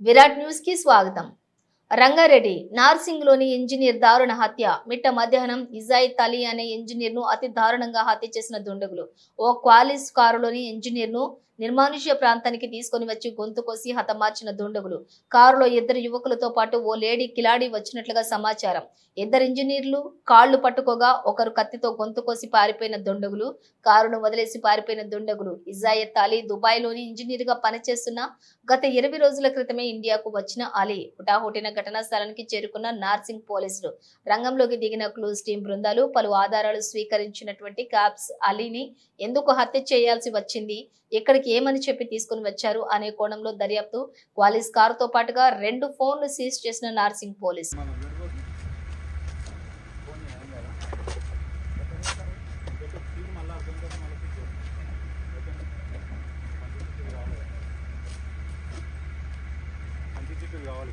విరాట్ న్యూస్కి స్వాగతం. రంగారెడ్డి నార్సింగ్లోని ఇంజనీర్ దారుణ హత్య. మిట్ట మధ్యాహ్నం ఇజాయిత్ అలీ అనే ఇంజనీర్ను అతి దారుణంగా హత్య చేసిన దుండగులు. ఓ క్వాలిస్ కారులోని ఇంజనీర్ను నిర్మానుష్య ప్రాంతానికి తీసుకొని వచ్చి గొంతు కోసి హతమార్చిన దుండగులు. కారులో ఇద్దరు యువకులతో పాటు ఓ లేడీ కిలాడి వచ్చినట్లుగా సమాచారం. ఇద్దరు ఇంజనీర్లు కాళ్ళు పట్టుకోగా ఒకరు కత్తితో గొంతు కోసి పారిపోయిన దుండగులు కారును వదిలేసి పారిపోయిన దుండగులు. ఇజాయత్ అలీ దుబాయ్లోని ఇంజనీర్గా పనిచేస్తున్న గత ఇరవై రోజుల క్రితమే ఇండియాకు వచ్చిన అలీ హుటాహుటిన ఘటనా స్థలానికి చేరుకున్న నార్సింగ్ పోలీసులు. రంగంలోకి దిగిన క్లూజ్ టీం బృందాలు పలు ఆధారాలు స్వీకరించినటువంటి క్యాప్స్ అలీని ఎందుకు హత్య చేయాల్సి వచ్చింది? ఇక్కడికి ఏమని చెప్పి తీసుకుని వచ్చారు అనే కోణంలో దర్యాప్తు క్వాలిస్ కారుతో పాటుగా రెండు ఫోన్లు సీజ్ చేసిన నార్సింగ్ పోలీస్. కావాలి